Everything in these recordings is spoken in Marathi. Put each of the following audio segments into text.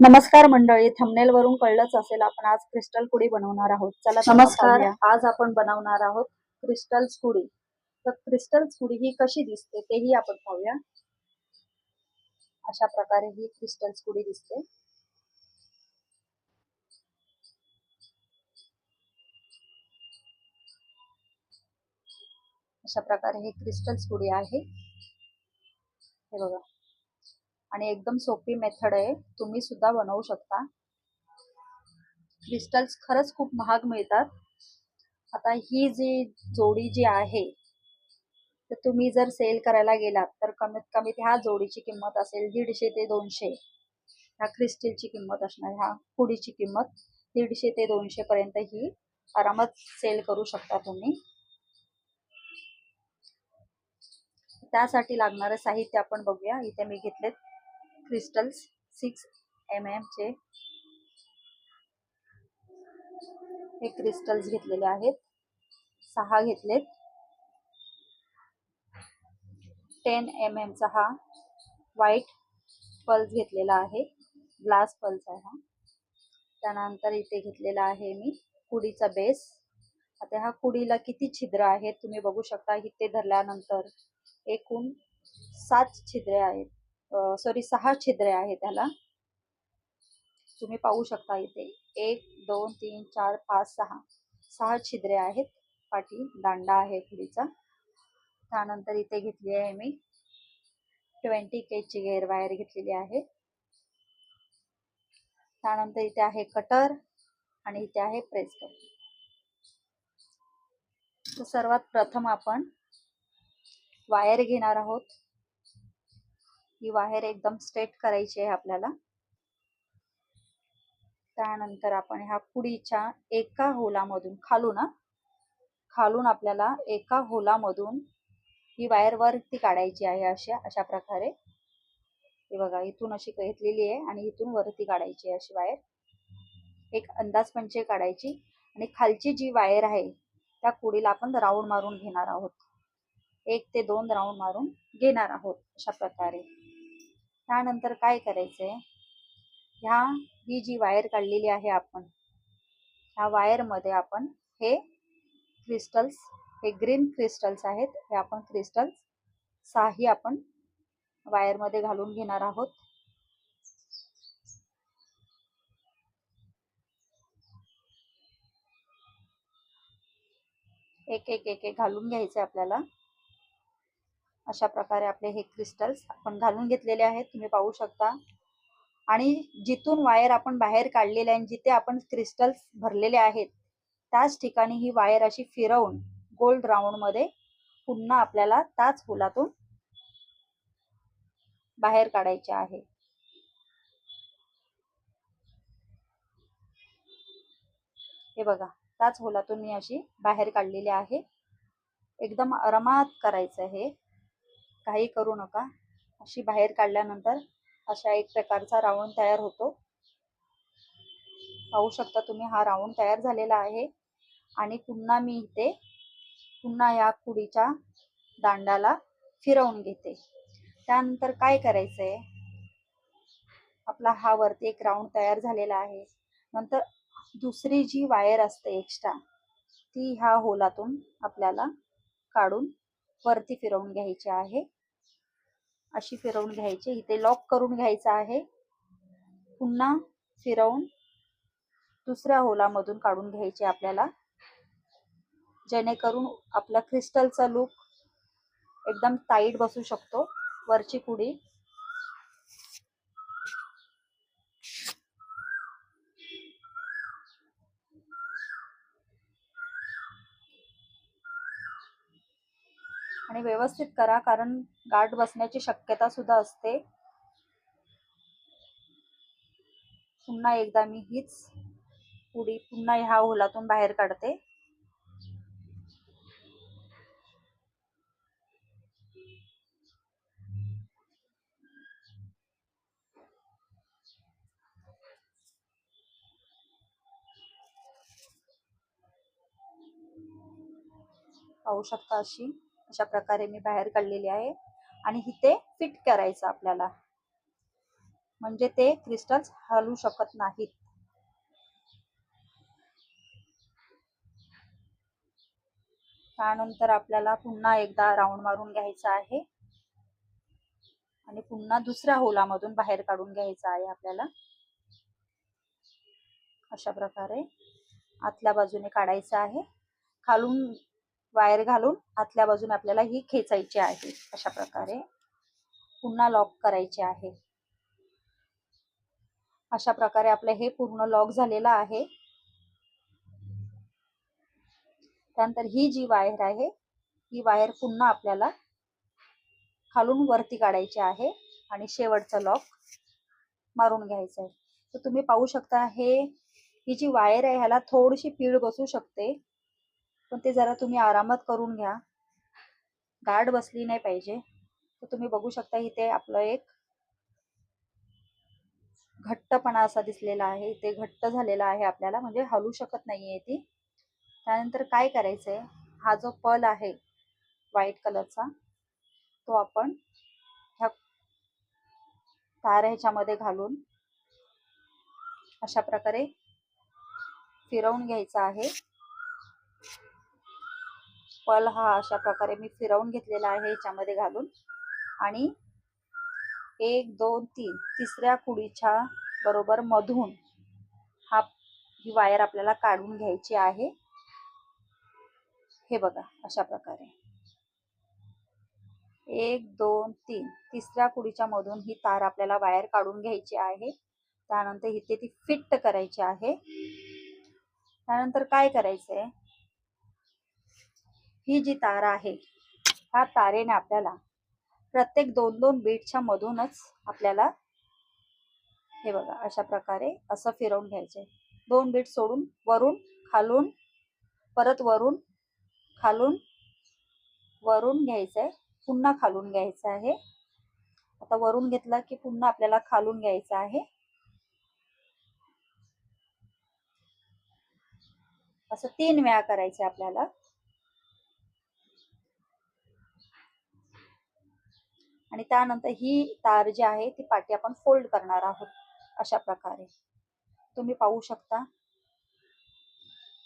नमस्कार मंडळी थंबनेल वरून कळलंच असेल आपण आज क्रिस्टल कुडी बनवणार आहोत. चला नमस्कार. आज आपण बनवणार आहोत क्रिस्टल कुडी. तर क्रिस्टल कुडी ही कशी दिसते तेही आपण पाहूया. अशा प्रकारे ही क्रिस्टल कुडी दिसते. अशा प्रकारे ही क्रिस्टल कुडी आहे. हे बघा. आणि एकदम सोपी मेथड आहे. तुम्ही सुद्धा बनवू शकता. क्रिस्टल्स खरंच खूप महाग मिळतात. आता ही जी जोडी जी आहे तर तुम्ही जर सेल करायला गेलात तर कमीत कमी ह्या जोडीची किंमत असेल दीडशे ते दोनशे. ह्या क्रिस्टलची किंमत असणार ह्या कुडीची किंमत दीडशे ते दोनशे पर्यंत ही आरामात सेल करू शकता तुम्ही. त्यासाठी लागणारं साहित्य आपण बघूया. इथे मी घेतलेत क्रिस्टल्स सिक्स एम एम चे हे क्रिस्टल्स घेतलेले आहेत. सहा घेतलेत. टेन एम एमचा हा व्हाईट पल्स घेतलेला आहे. ग्लास पल्स आहे हा. त्यानंतर इथे घेतलेला आहे मी कुडीचा बेस आता ह्या कुडीला किती छिद्र आहेत तुम्ही बघू शकता. इथे धरल्यानंतर एकूण सात छिद्रे आहेत. सॉरी सहा छिद्रे आहेत त्याला. तुम्ही पाहू शकता इथे. एक दोन तीन चार पाच सहा. सहा छिद्रे आहेत. पाठी दांडा आहे खुडीचा त्यानंतर इथे घेतली आहे मी ट्वेंटी केजची गेअर वायर घेतलेली आहे. त्यानंतर इथे आहे कटर आणि इथे आहे प्रेस कटर तर सर्वात प्रथम आपण वायर घेणार आहोत. ही वायर एकदम स्ट्रेट करायची आहे आपल्याला. त्यानंतर आपण ह्या पुडीच्या एका होलामधून खालून ना खालून आपल्याला एका होलामधून ही वायर वरती काढायची आहे अशा अशा प्रकारे. हे बघा इथून अशी घेतलेली आहे आणि इथून वरती काढायची आहे अशी वायर एक अंदाज पंचे काढायची. आणि खालची जी वायर आहे त्या कुडीला आपण राऊंड मारून घेणार आहोत. एक ते दोन राऊंड मारून घेणार आहोत अशा प्रकारे. त्यानंतर काय करायचंय? ह्या ही जी वायर काढलेली आहे आपण ह्या वायरमध्ये आपण हे क्रिस्टल्स हे ग्रीन क्रिस्टल्स आहेत हे आपण क्रिस्टल्स साही आपण वायरमध्ये घालून घेणार आहोत. एक एक एक एक घालून घ्यायचे आपल्याला. अशा प्रकारे आपले हे क्रिस्टल्स आपण घालून घेतलेले आहेत. तुम्ही पाहू शकता. आणि जिथून वायर आपण बाहेर काढलेले आहे जिथे आपण क्रिस्टल्स भरलेले आहेत त्याच ठिकाणी ही वायर अशी फिरवून गोल्ड राऊंडमध्ये पुन्हा आपल्याला त्याच फुलातून बाहेर काढायचे आहे. हे बघा त्याच होलातून मी अशी बाहेर काढलेली आहे. एकदम आरामात करायचं हे काही करू नका. अशी बाहेर काढल्यानंतर अशा एक प्रकारचा राऊंड तयार होतो. पाहू शकता तुम्ही हा राऊंड तयार झालेला आहे. आणि पुन्हा मी इथे पुन्हा या कुडीच्या दांडाला फिरवून घेते. त्यानंतर काय करायचं आहे आपला हा वरती एक राऊंड तयार झालेला आहे. नंतर दुसरी जी वायर असते एक्स्ट्रा ती ह्या होलातून आपल्याला काढून वरती फिरवून घ्यायची आहे. अशी फिरवून घ्यायची. इथे लॉक करून घ्यायचं आहे. पुन्हा फिरवून दुसऱ्या होलामधून काढून घ्यायचे आपल्याला. जेणेकरून आपला क्रिस्टलचा लुक एकदम टाईट बसू शकतो. वरची कुडी आणि व्यवस्थित करा कारण गाठ बसण्याची शक्यता सुद्धा असते. पुन्हा एकदा मी हीच पुडी पुन्हा ह्या होलातून बाहेर काढते. पाहू शकता अशी. अशा प्रकारे मी बाहेर काढलेली आहे. आणि इथे फिट करायचं आपल्याला. म्हणजे ते क्रिस्टल्स हलू शकत नाहीत. त्यानंतर आपल्याला पुन्हा एकदा राऊंड मारून घ्यायचा आहे. आणि पुन्हा दुसऱ्या होलामधून बाहेर काढून घ्यायचं आहे आपल्याला. अशा प्रकारे आतल्या बाजूने काढायचं आहे. खालून वायर घालून आतल्या बाजूने आपल्याला ही खेचायची आहे. अशा प्रकारे पुन्हा लॉक करायचे आहे. अशा प्रकारे आपलं हे पूर्ण लॉक झालेलं आहे. त्यानंतर ही जी वायर आहे ही वायर पुन्हा आपल्याला खालून वरती काढायची आहे आणि शेवटचं लॉक मारून घ्यायचं आहे तर तुम्ही पाहू शकता हे ही जी वायर आहे ह्याला थोडीशी पीळ बसू शकते. पण ते जरा तुम्ही आरामात करून घ्या. गाठ बसली नाही पाहिजे. तर तुम्ही बघू शकता इथे आपलं एक घट्टपणा असा दिसलेला आहे. ते घट्ट झालेला आहे आपल्याला. म्हणजे हलू शकत नाहीये ती. त्यानंतर काय करायचंय? हा जो पल आहे व्हाईट कलरचा तो आपण ह्या तार ह्याच्यामध्ये घालून अशा प्रकारे फिरवून घ्यायचा आहे. फल हा अशा प्रकारे मी फिरवून घेतलेला आहे ह्याच्यामध्ये घालून. आणि एक दोन तीन तिसऱ्या कुडीच्या बरोबर मधून हा ही वायर आपल्याला काढून घ्यायची आहे. हे बघा अशा प्रकारे. एक दोन तीन तिसऱ्या कुडीच्या मधून ही तार आपल्याला वायर काढून घ्यायची आहे. त्यानंतर इथे ती फिट्ट करायची आहे. त्यानंतर काय करायचंय? ही जी तारा आहे ह्या तारेने आपल्याला प्रत्येक दोन दोन बीटच्या मधूनच आपल्याला हे बघा अशा प्रकारे असं फिरवून घ्यायचंय. दोन बीट सोडून वरून खालून परत वरून खालून वरून घ्यायचंय पुन्हा खालून घ्यायचं आहे. आता वरून घेतला की पुन्हा आपल्याला खालून घ्यायचं आहे. असं तीन वेळा करायचं आपल्याला. आणि त्यानंतर ही तार जी आहे ती पाठी आपण फोल्ड करणार आहोत अशा प्रकारे. तुम्ही पाहू शकता.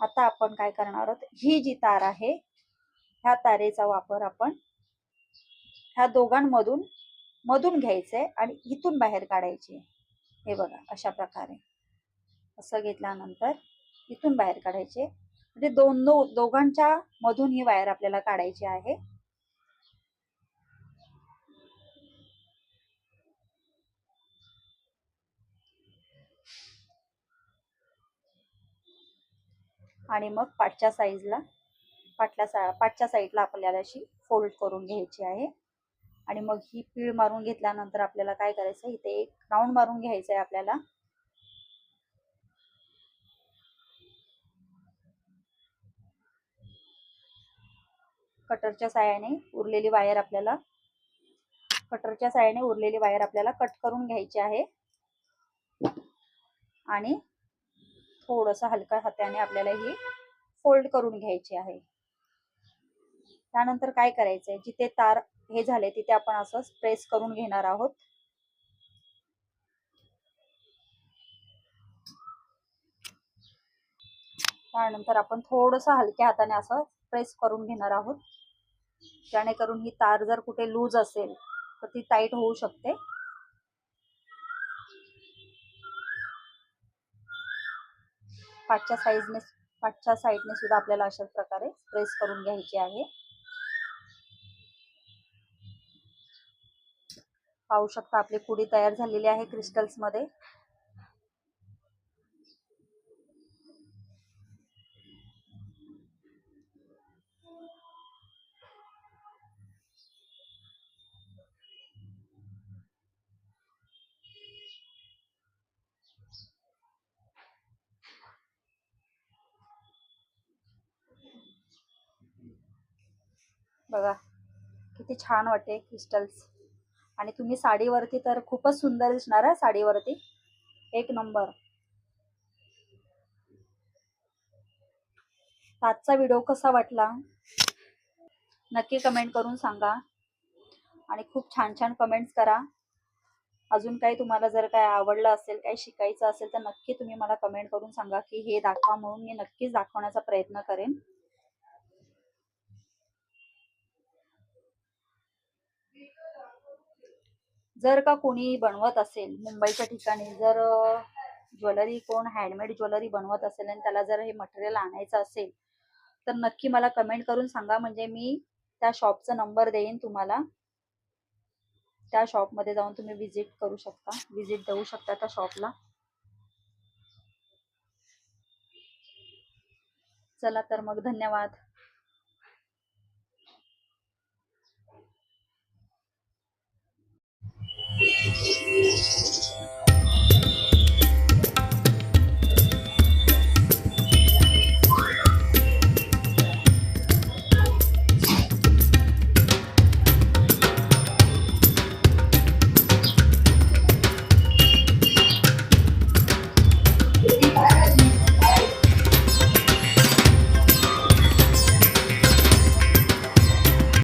आता आपण काय करणार आहोत? ही जी तार आहे ह्या तारेचा वापर आपण ह्या दोघांमधून मधून घ्यायचंय आणि इथून बाहेर काढायची. हे बघा अशा प्रकारे. असं घेतल्यानंतर इथून बाहेर काढायचे. म्हणजे दोन दो दोघांच्या मधून ही वायर आपल्याला काढायची आहे. आणि मग पाठच्या साईजला पाटल्या सा पाठच्या साईडला आपल्याला अशी फोल्ड करून घ्यायची आहे. आणि मग ही पीळ मारून घेतल्यानंतर आपल्याला काय करायचं इथे एक राऊंड मारून घ्यायचं आहे आपल्याला. कटरच्या साह्याने उरलेली वायर आपल्याला कटरच्या साह्याने उरलेली वायर आपल्याला कट करून घ्यायची आहे. आणि थोडंसं हलका हाताने आपल्याला ही फोल्ड करून घ्यायची आहे. त्यानंतर काय करायचंय? जिथे तार हे झाले तिथे आपण असं प्रेस करून घेणार आहोत. त्यानंतर आपण थोडस हलक्या हाताने असं प्रेस करून घेणार आहोत. जेणेकरून ही तार जर कुठे लूज असेल तर ती टाईट होऊ शकते. पाठच्या साईजने पाठच्या साईडने सुद्धा आपल्याला अशाच प्रकारे प्रेस करून घ्यायची आहे. पाहू शकता आपली कुडी तयार झालेली आहे क्रिस्टल्स बघा किती छान वाटते क्रिस्टल्स आणि तुम्ही साडीवरती तर खूपच सुंदर दिसणार आहे साडीवरती. एक नंबर. आजचा व्हिडिओ कसा वाटला? नक्की कमेंट करून सांगा. आणि खूप छान छान कमेंट्स करा. अजून काही तुम्हाला जर काय आवडलं असेल काही शिकायचं असेल तर नक्की तुम्ही मला कमेंट करून सांगा की हे दाखवा म्हणून मी नक्कीच दाखवण्याचा प्रयत्न करेन. जर का कोणी बनवत असेल मुंबईच्या ठिकाणी जर ज्वेलरी कोण हँडमेड ज्वेलरी बनवत असेल आणि त्याला जर हे मटेरियल आणायचं असेल तर नक्की मला कमेंट करून सांगा. म्हणजे मी त्या शॉपचा नंबर देईन तुम्हाला. त्या शॉपमध्ये जाऊन तुम्ही विजिट करू शकता. विजिट देऊ शकता त्या शॉपला चला तर मग धन्यवाद.